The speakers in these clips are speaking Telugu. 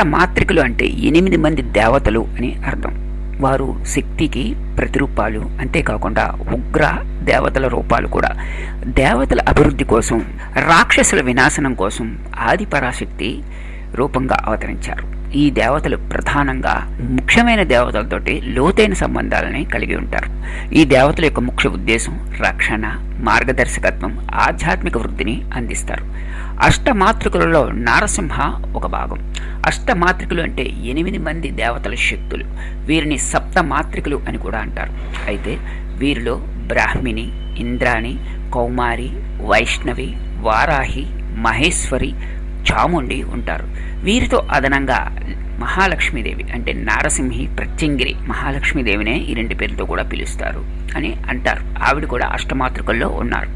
అష్టమాత్రికులు అంటే ఎనిమిది మంది దేవతలు అని అర్థం. వారు శక్తికి ప్రతిరూపాలు అంతేకాకుండా ఉగ్ర దేవతల రూపాలు కూడా. దేవతల అభివృద్ధి కోసం రాక్షసుల వినాశనం కోసం ఆది పరాశక్తి రూపంగా అవతరించారు. ఈ దేవతలు ప్రధానంగా ముఖ్యమైన దేవతలతోటి లోతైన సంబంధాలని కలిగి ఉంటారు. ఈ దేవతల యొక్క ముఖ్య ఉద్దేశం రక్షణ మార్గదర్శకత్వం ఆధ్యాత్మిక వృద్ధిని అందిస్తారు. అష్టమాతృకులలో నారసింహ ఒక భాగం. అష్టమాత్రికలు అంటే ఎనిమిది మంది దేవతల శక్తులు. వీరిని సప్తమాత్రికలు అని కూడా అంటారు. అయితే వీరిలో బ్రాహ్మిణి ఇంద్రాణి కౌమారి వైష్ణవి వారాహి మహేశ్వరి చాముండి ఉంటారు. వీరితో అదనంగా మహాలక్ష్మీదేవి అంటే నారసింహి ప్రత్యంగిరి మహాలక్ష్మీదేవినే ఈ రెండు పేర్లతో కూడా పిలుస్తారు అని అంటారు. ఆవిడ కూడా అష్టమాతృకల్లో ఉన్నారు.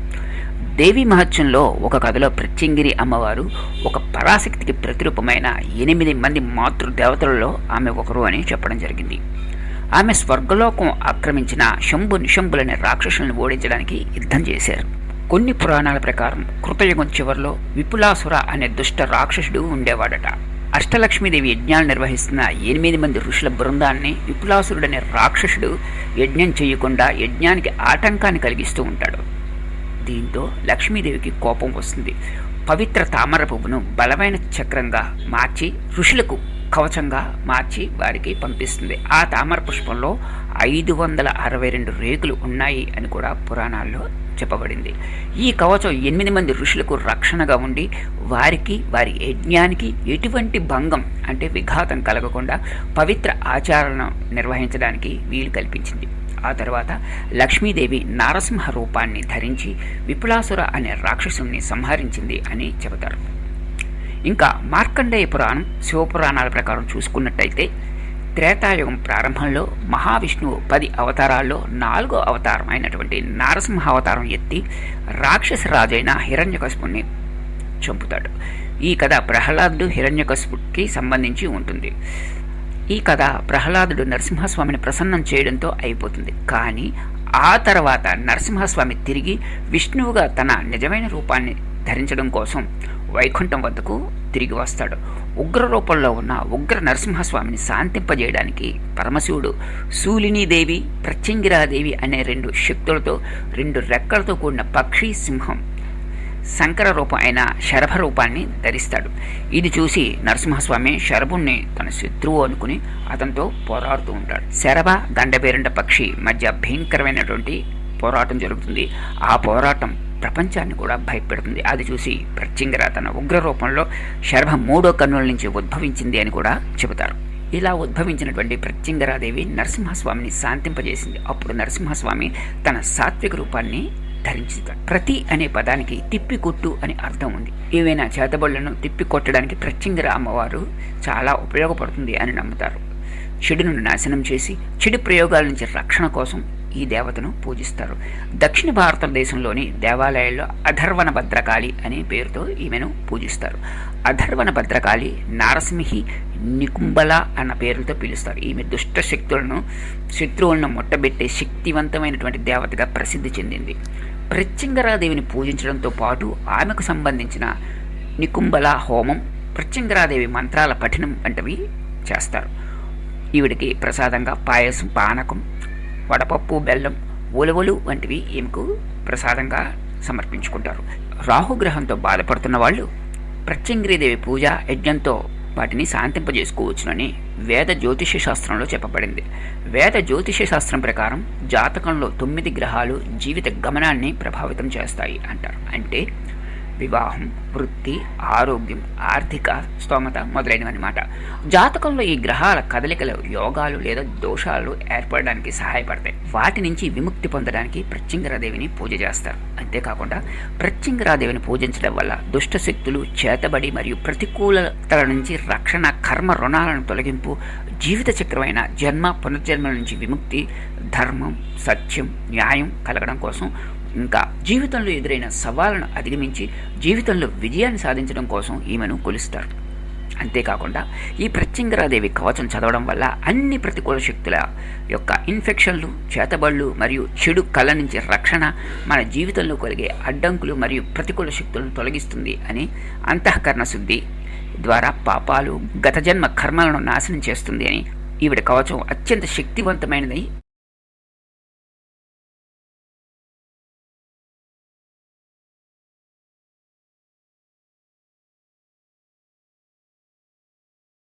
దేవి మహత్యంలో ఒక కథలో ప్రత్యంగిరి అమ్మవారు ఒక పరాశక్తికి ప్రతిరూపమైన ఎనిమిది మంది మాతృ దేవతలలో ఆమె ఒకరు అని చెప్పడం జరిగింది. ఆమె స్వర్గలోకం ఆక్రమించిన శంభు నిశంభులనే రాక్షసులను ఓడించడానికి యుద్ధం చేశారు. కొన్ని పురాణాల ప్రకారం కృతయుగం చివరిలో విపులాసుర అనే దుష్ట రాక్షసుడు ఉండేవాడట. అష్టలక్ష్మీదేవి యజ్ఞాలు నిర్వహిస్తున్న ఎనిమిది మంది ఋషుల బృందాన్ని విపులాసురుడనే రాక్షసుడు యజ్ఞం చేయకుండా యజ్ఞానికి ఆటంకాన్ని కలిగిస్తూ ఉంటాడు. దీంతో లక్ష్మీదేవికి కోపం వస్తుంది. పవిత్ర తామర పువ్వును బలమైన చక్రంగా మార్చి ఋషులకు కవచంగా మార్చి వారికి పంపిస్తుంది. ఆ తామర పుష్పంలో ఐదు వందల అరవై రెండు రేకులు ఉన్నాయి అని కూడా పురాణాల్లో చెప్పబడింది. ఈ కవచం ఎనిమిది మంది ఋషులకు రక్షణగా ఉండి వారికి వారి యజ్ఞానికి ఎటువంటి భంగం అంటే విఘాతం కలగకుండా పవిత్ర ఆచారాలను నిర్వహించడానికి వీలు కల్పించింది. ఆ తర్వాత లక్ష్మీదేవి నారసింహ రూపాన్ని ధరించి విపులాసుర అనే రాక్షసుని సంహరించింది అని చెబుతారు. ఇంకా మార్కండేయ పురాణం శివపురాణాల ప్రకారం చూసుకున్నట్టయితే త్రేతాయుగం ప్రారంభంలో మహావిష్ణువు పది అవతారాల్లో నాలుగో అవతారం అయినటువంటి నారసింహ అవతారం ఎత్తి రాక్షస రాజైన హిరణ్యకశుపుణ్ణి చంపుతాడు. ఈ కథ ప్రహ్లాదుడు హిరణ్యకశుపుకి సంబంధించి ఉంటుంది. ఈ కథ ప్రహ్లాదుడు నరసింహస్వామిని ప్రసన్నం చేయడంతో అయిపోతుంది. కానీ ఆ తర్వాత నరసింహస్వామి తిరిగి విష్ణువుగా తన నిజమైన రూపాన్ని ధరించడం కోసం వైకుంఠం వద్దకు తిరిగి వస్తాడు. ఉగ్ర రూపంలో ఉన్న ఉగ్ర నరసింహస్వామిని శాంతింపజేయడానికి పరమశివుడు శూలినీదేవి ప్రత్యంగిరాదేవి అనే రెండు శక్తులతో రెండు రెక్కలతో కూడిన పక్షి సింహం శంకర రూపం అయిన శరభ రూపాన్ని ధరిస్తాడు. ఇది చూసి నరసింహస్వామి శరభుణ్ణి తన శత్రువు అనుకుని అతనితో పోరాడుతూ ఉంటాడు. శరభ దండబేరండ పక్షి మధ్య భయంకరమైనటువంటి పోరాటం జరుగుతుంది. ఆ పోరాటం ప్రపంచాన్ని కూడా భయపెడుతుంది. అది చూసి ప్రత్యంగర తన ఉగ్ర రూపంలో శరభ మూడో కన్నుల నుంచి ఉద్భవించింది అని కూడా చెబుతారు. ఇలా ఉద్భవించినటువంటి ప్రత్యంగరాదేవి నరసింహస్వామిని శాంతింపజేసింది. అప్పుడు నరసింహస్వామి తన సాత్విక రూపాన్ని ధరించుతాడు ప్రతి అనే పదానికి తిప్పి కొట్టు అని అర్థం ఉంది. ఏవైనా చేతబడులను తిప్పి కొట్టడానికి ప్రత్యంగర అమ్మవారు చాలా ఉపయోగపడుతుంది అని నమ్ముతారు. చెడును నాశనం చేసి చెడు ప్రయోగాల నుంచి రక్షణ కోసం ఈ దేవతను పూజిస్తారు. దక్షిణ భారతదేశంలోని దేవాలయాల్లో అధర్వణ భద్రకాళి అనే పేరుతో ఈమెను పూజిస్తారు. అధర్వణ భద్రకాళి నారసింహి నికుంబల అన్న పేరుతో పిలుస్తారు. ఈమె దుష్ట శక్తులను శత్రువులను ముట్టబెట్టే శక్తివంతమైనటువంటి దేవతగా ప్రసిద్ధి చెందింది. ప్రత్యంగరాదేవిని పూజించడంతో పాటు ఆమెకు సంబంధించిన నికుంబల హోమం ప్రత్యంగరాదేవి మంత్రాల పఠనం వంటివి చేస్తారు. ఈవిడికి ప్రసాదంగా పాయసం పానకం వడపప్పు బెల్లం ఉలవలు వంటివి ఈమెకు ప్రసాదంగా సమర్పించుకుంటారు. రాహుగ్రహంతో బాధపడుతున్న వాళ్ళు ప్రత్యంగిరిదేవి పూజ యజ్ఞంతో వాటిని శాంతింపజేసుకోవచ్చునని వేద జ్యోతిష శాస్త్రంలో చెప్పబడింది. వేద జ్యోతిష శాస్త్రం ప్రకారం జాతకంలో తొమ్మిది గ్రహాలు జీవిత గమనాన్ని ప్రభావితం చేస్తాయి అంటారు. అంటే వివాహం వృత్తి ఆరోగ్యం ఆర్థిక స్తోమత మొదలైనవన్నమాట. జాతకంలో ఈ గ్రహాల కదలికలు యోగాలు లేదా దోషాలు ఏర్పడడానికి సహాయపడతాయి. వాటి నుంచి విముక్తి పొందడానికి ప్రత్యంగరాదేవిని పూజ చేస్తారు. అంతేకాకుండా ప్రత్యంగరాదేవిని పూజించడం వల్ల దుష్ట శక్తులు చేతబడి మరియు ప్రతికూలతల నుంచి రక్షణ కర్మ రుణాలను తొలగింపు జీవిత చక్రమైన జన్మ పునర్జన్మల నుంచి విముక్తి ధర్మం సత్యం న్యాయం కలగడం కోసం ఇంకా జీవితంలో ఎదురైన సవాళ్ళను అధిగమించి జీవితంలో విజయాన్ని సాధించడం కోసం ఈమెను కొలుస్తారు. అంతేకాకుండా ఈ ప్రత్యంగరాదేవి కవచం చదవడం వల్ల అన్ని ప్రతికూల శక్తుల యొక్క ఇన్ఫెక్షన్లు చేతబళ్ళు మరియు చెడు కళ నుంచి రక్షణ మన జీవితంలో కలిగే అడ్డంకులు మరియు ప్రతికూల శక్తులను తొలగిస్తుంది అని అంతఃకరణ శుద్ధి ద్వారా పాపాలు గత జన్మ కర్మలను నాశనం చేస్తుంది అని ఈవిడ కవచం అత్యంత శక్తివంతమైనది